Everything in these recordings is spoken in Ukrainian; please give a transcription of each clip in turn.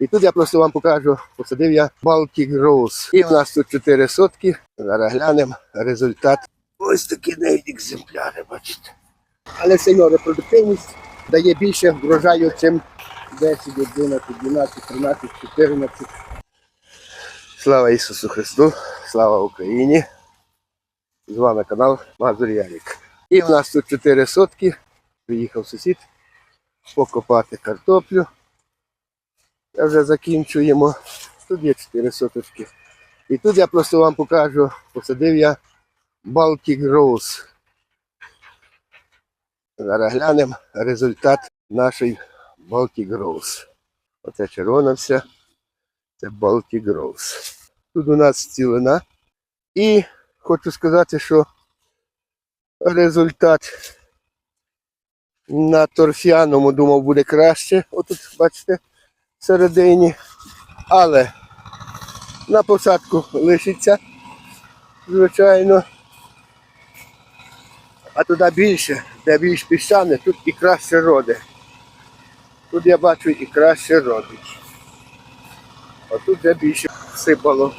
І тут я просто вам покажу, посадив я Baltic Rose. І в нас тут 4 сотки. Зараз глянемо результат. Ось такі навіть екземпляри, бачите. Але все одно репродуктивність дає більше врожаю, чим 10, 11, 12, 13, 14. Слава Ісусу Христу, слава Україні! З вами канал Мазур Ярик. І в нас тут 4 сотки. Приїхав сусід покопати картоплю. Я вже закінчуємо. Тут є 4 соточки. І тут я просто вам покажу, посадив я Baltic Rose. Зараз глянемо результат нашої Baltic Rose. Оце червона вся. Це Baltic Rose. Тут у нас цілина. І хочу сказати, що результат на торфяному думав буде краще. Отут, бачите, всередині. Але на посадку лишиться, звичайно. А туди більше, де більш піщане, тут і краще родить. Тут я бачу і краще родить. А тут де більше сипало.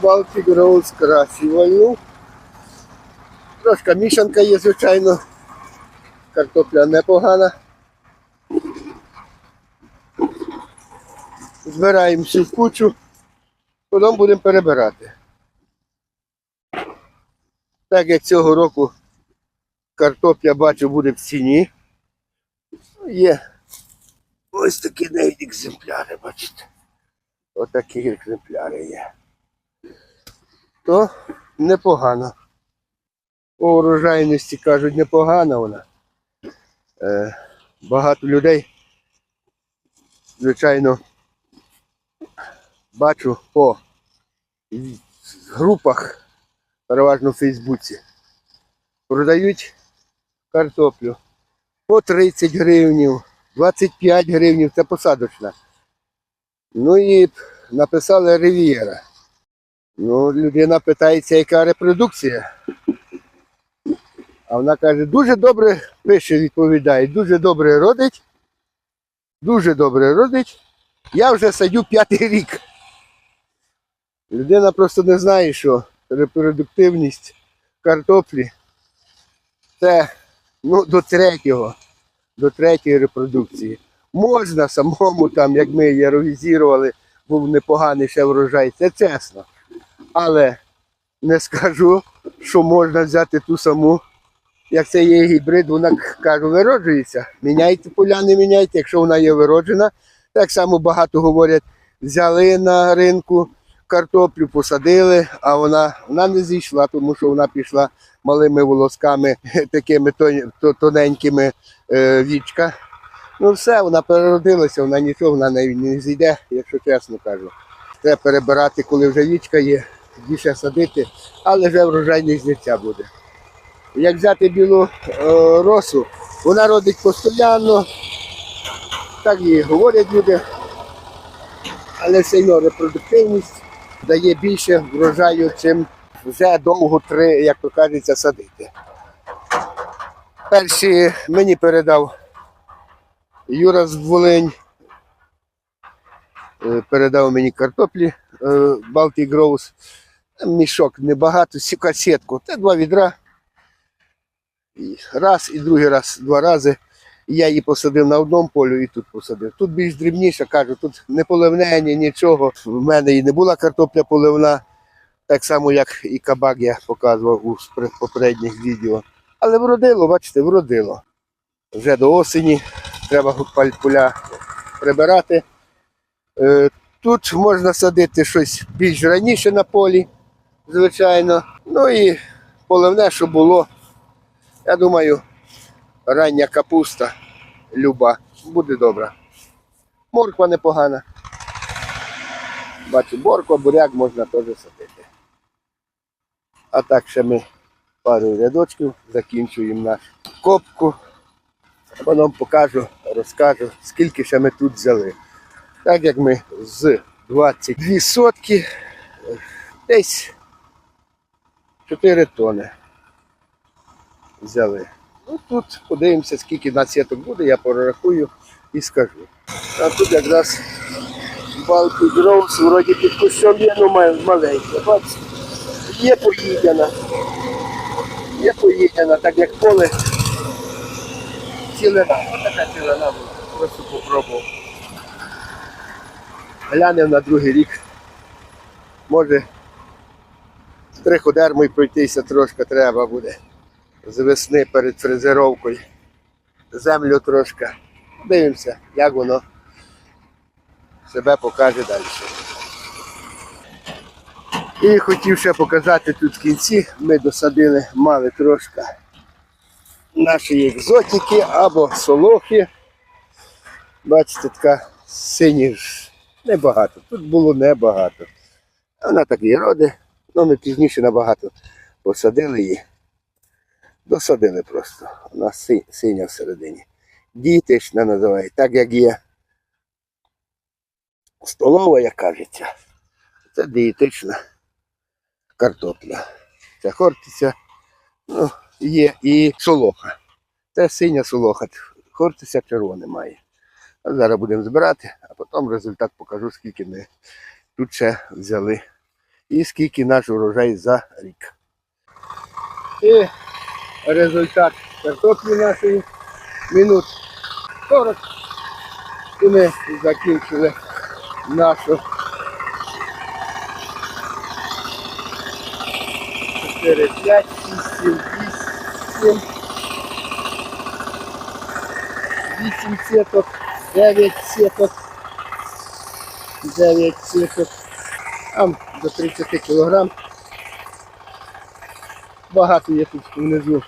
Тут Baltic Rose. Трошка мішанка є, звичайно. Картопля непогана. Збираємо всю в кучу, потім будемо перебирати. Так як цього року картопля бачу буде в ціні. Ну, Є ось такі навіть екземпляри, бачите. Ось такі екземпляри є. То непогано. По урожайності кажуть, непогана вона. Е, багато людей, звичайно, бачу по групах, переважно в Фейсбуці, продають картоплю по 30 гривнів, 25 гривнів, це посадочна. Ну і написали Рів'єра. Ну, людина питається, яка репродукція. А вона каже, дуже добре пише, відповідає, дуже добре родить. Дуже добре родить. Я вже садю п'ятий рік. Людина просто не знає, що репродуктивність картоплі це ну, до третього, до третьої репродукції. Можна самому, там, як ми яровізірували, був непоганий ще врожай, це чесно. Але не скажу, що можна взяти ту саму, як це є гібрид, вона кажу, вироджується. Міняйте поля, не міняйте, якщо вона є вироджена. Так само багато говорять, взяли на ринку картоплю, посадили, а вона, вона не зійшла, тому що вона пішла малими волосками, такими тоненькими е, вічка. Ну все, вона переродилася, вона нічого, вона не, не зійде, якщо чесно кажу. Треба перебирати, коли вже вічка є, більше садити, але вже врожайність життя буде. Як взяти білу е, росу, вона родить постійно, так і говорять люди, але все одно репродуктивність дає більше врожаю, чим вже довго три, як то кажеться, садити. Перші мені передав Юра з Волинь, е, передав мені картоплі е, Baltic Rose. Мішок небагато, сіка сітку. Це два відра. Раз, і другий раз, два рази. Я її посадив на одному полю і тут посадив. Тут більш дрібніше, кажу, тут не поливне, ні нічого. В мене і не була картопля поливна, так само, як і кабак я показував у попередніх відео. Але вродило, бачите, вродило. Вже до осені треба поля прибирати. Е, Тут можна садити щось більш раніше на полі, звичайно. Ну і поливне, що було. Я думаю, рання капуста люба буде добра. Морква непогана. Бачу, борква, буряк можна теж садити. А так ще ми пару рядочків закінчуємо нашу копку. Потім покажу, розкажу, скільки ще ми тут взяли. Так як ми з 22 сотки, десь 4 тони взяли. Ну тут подивимося, скільки на сіток буде, я прорахую і скажу. А тут якраз балки Гроус, вроді під кущом є, ну мал- маленьке. Бачите, є поїдена. Є поїдена, так як поле цілина. Ось така цілина була. Просто попробував. Глянемо на другий рік. Може, триходермою пройтися трошки треба буде. З весни перед фрезеровкою. Землю трошки. Дивимося, як воно себе покаже далі. І хотів ще показати тут в кінці, ми досадили, мали трошки нашої екзотики або солохи. Бачите, така сині ж небагато. Тут було небагато. Вона так і роди, але ми пізніше набагато посадили її. Досадили просто. Вона си- синя всередині. Дієтична називають, так як є столова, як кажеться. Це дієтична картопля. Це хортиця, ну, є і солоха. Це синя солоха. Хортиця червоне має. А зараз будемо збирати, а потім результат покажу, скільки ми тут ще взяли. І скільки наш урожай за рік. І результат картоплі нашої минут 40. І ми закінчили нашу 4, 5, 6, 7, 8, 8 сеток, 9 сеток, 9 сеток, до 30 кілограм. Багато є тут внизу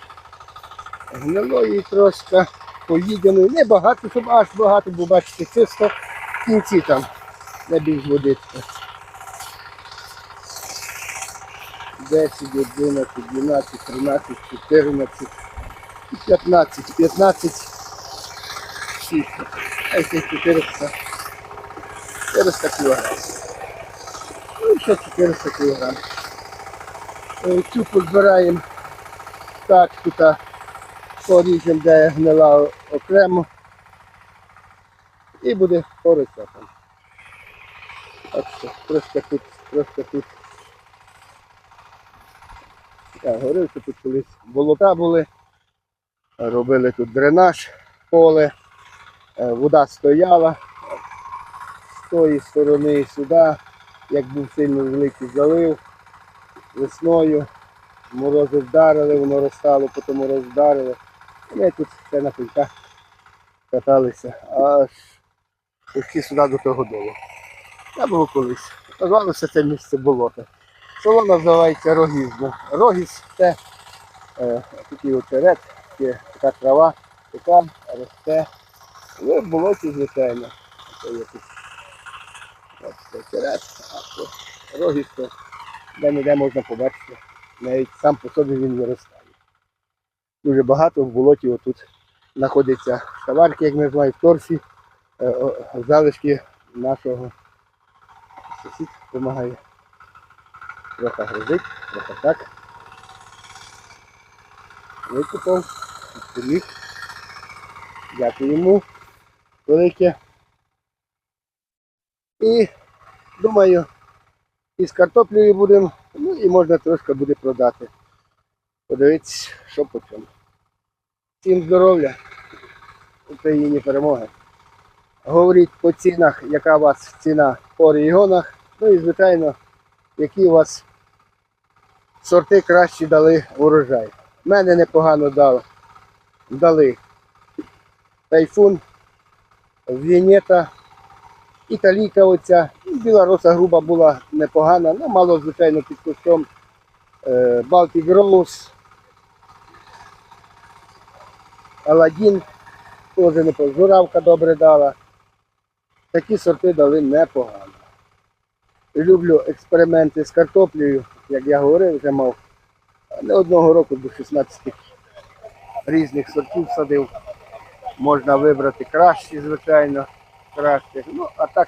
гнилої трошки, поїденої. Не багато, щоб аж багато, бо бачите, чисто в кінці там не більш водичка. 10, 11, 12, 13, 14, 15, 15, 6, а ще 400, 400 кілограм. Ну ще 400 кілограм. Е, Цю позбираємо так, тут поріжемо, де гнила окремо. І буде корисно там. Так що трошки тут, трошки тут. Я говорив, що тут колись болота були, робили тут дренаж, поле, е, вода стояла з тої сторони і сюди, як був сильно великий залив весною, морози вдарили, воно розстало, потім мороз вдарили. І ми тут ще на кульках каталися, аж пішли сюди до того долу. Це було колись. Назвалося це місце болото. Село називається Рогізно. Рогіз це е, такий очерет, така трава, яка росте в болоті, звичайно. Це є очерет, а рогіз то де-не-де можна побачити. Навіть сам по собі він виростає. Дуже багато в болоті отут знаходяться шаварки, як ми знаємо, в торфі, е, залишки нашого сусід допомагає. Трохи грозить, трохи так. Викупав, поміг. Дякую йому велике. І думаю, і з картоплею будемо, ну і можна трошки буде продати. Подивитися, що по чому. Всім здоров'я, Україні перемоги. Говоріть по цінах, яка у вас ціна по регіонах. Ну і звичайно, які у вас сорти кращі дали урожай. Мене непогано дали. Дали тайфун, Вінета, італійка оця, і білоруса груба була непогана, ну мало, звичайно, під кустом. Е, Baltic Rose, Аладдін, теж непогано. Журавка добре дала. Такі сорти дали непогано. Люблю експерименти з картоплею, як я говорив, вже мав не одного року до 16 різних сортів садив. Можна вибрати кращі, звичайно, кращих. Ну, а так